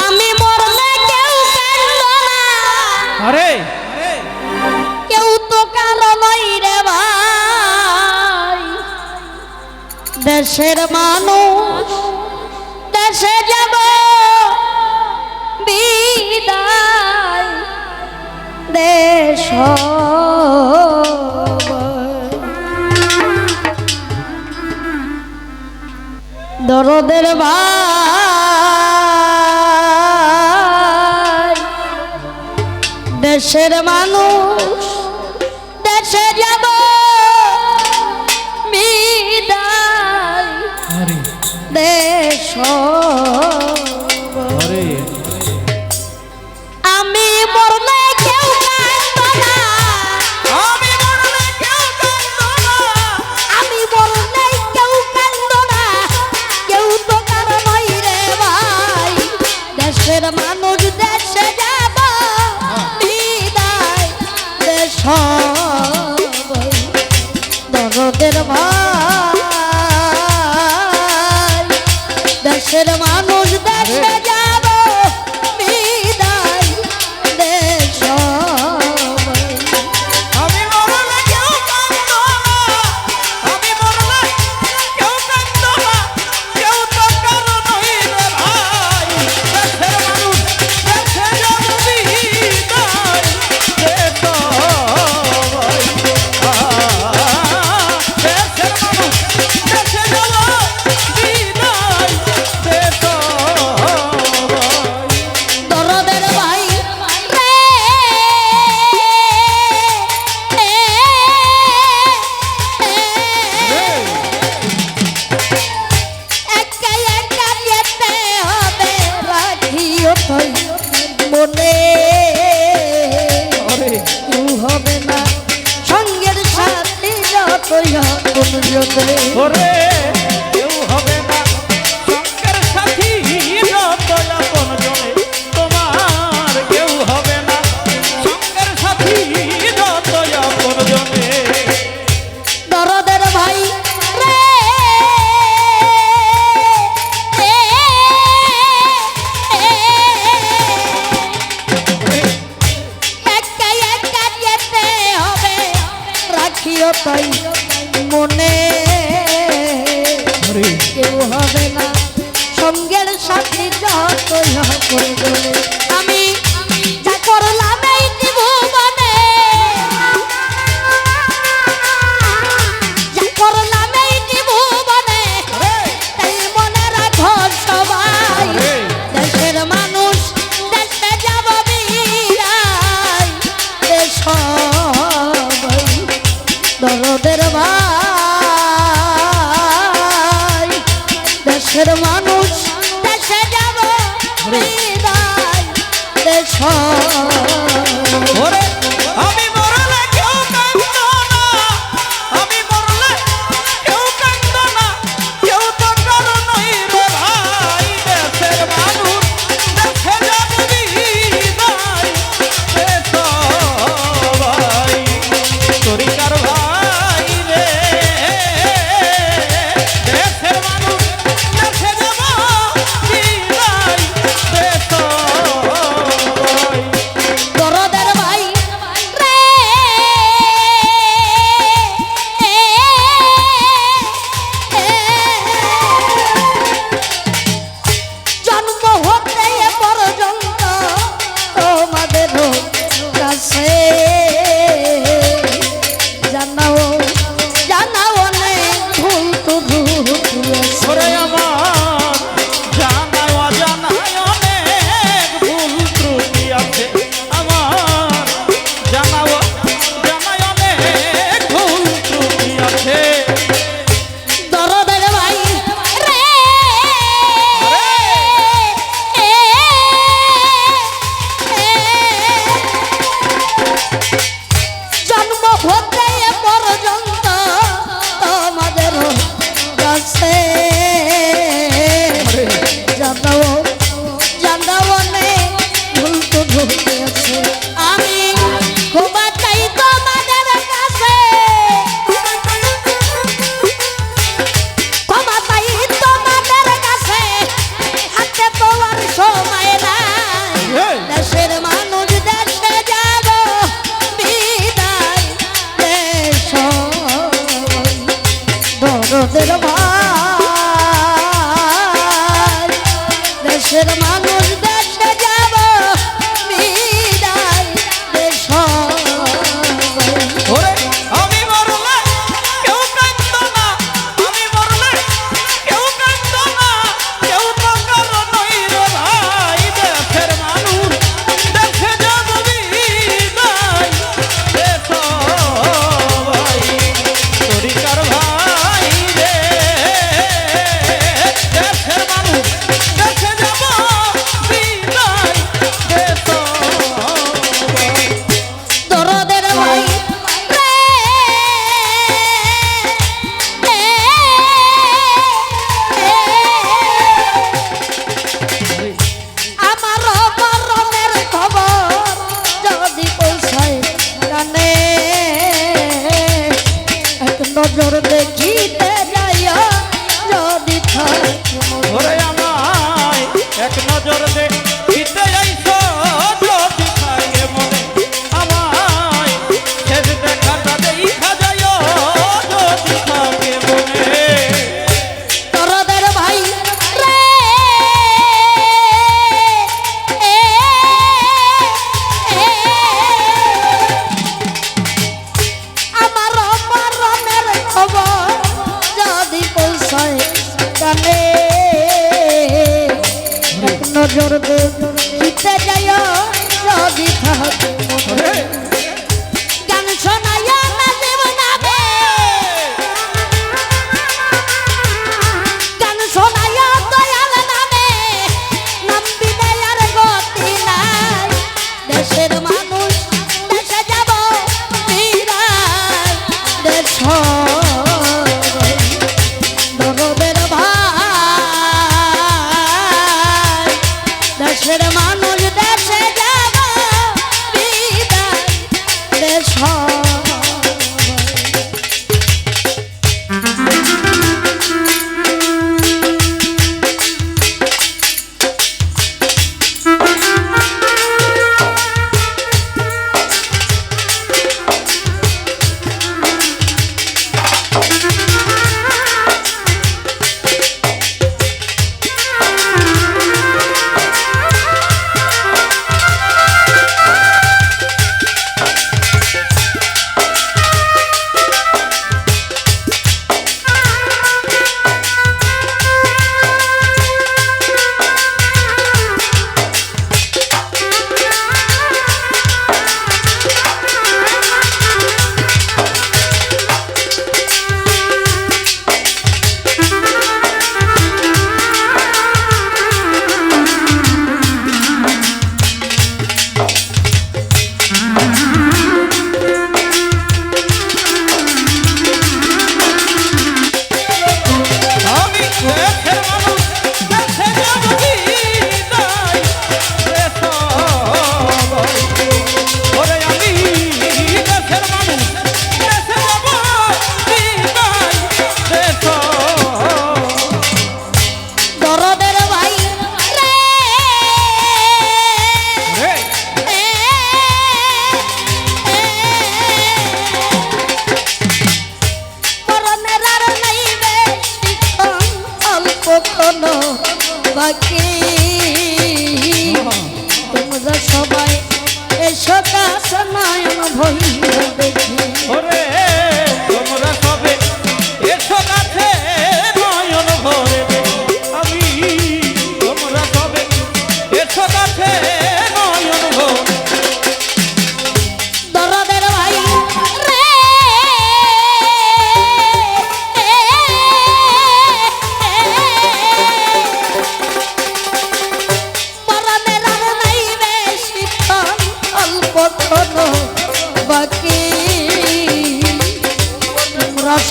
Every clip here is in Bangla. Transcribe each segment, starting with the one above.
আমি কেউ তো কারও নই রে ভাই। দেশের মানুষ দেশে যাব বিদায়। দেশ দরদের ভাই। দেশের মানুষ দেশে যাব দেশ কইয়া কোন জোতে ওরে। পাই মনে। কেউ হবে না সঙ্গের সাথে যত করবে তোদের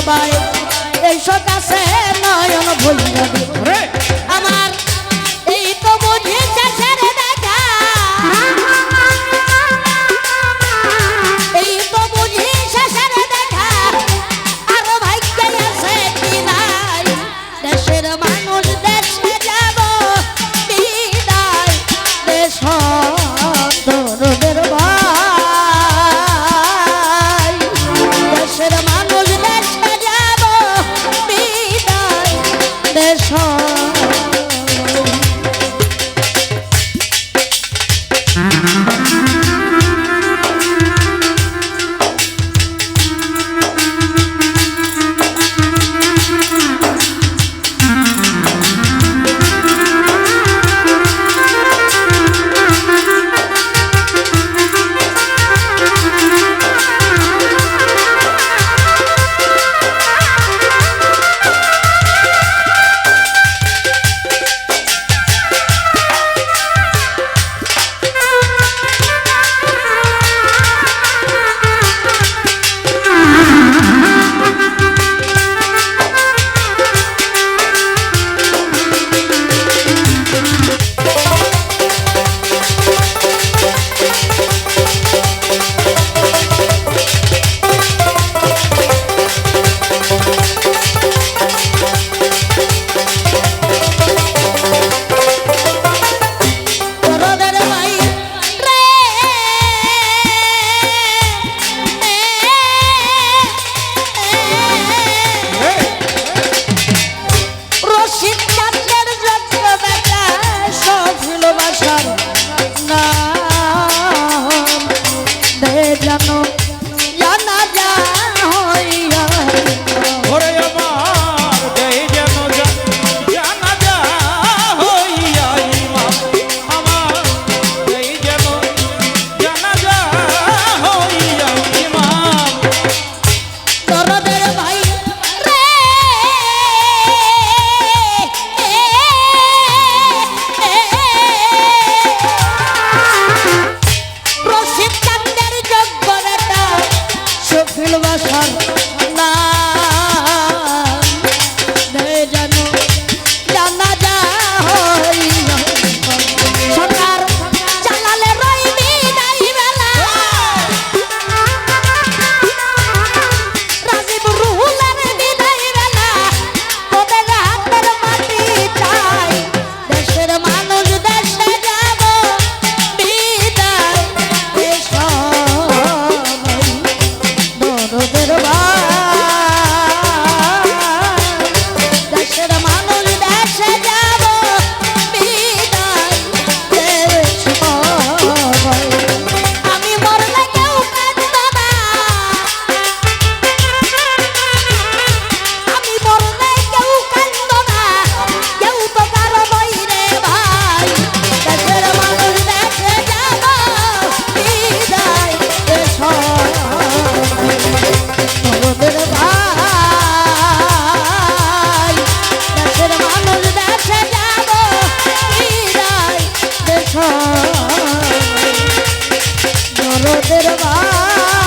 সবাই এই সকাশে নয়ন ভৈরবী আমাদের মা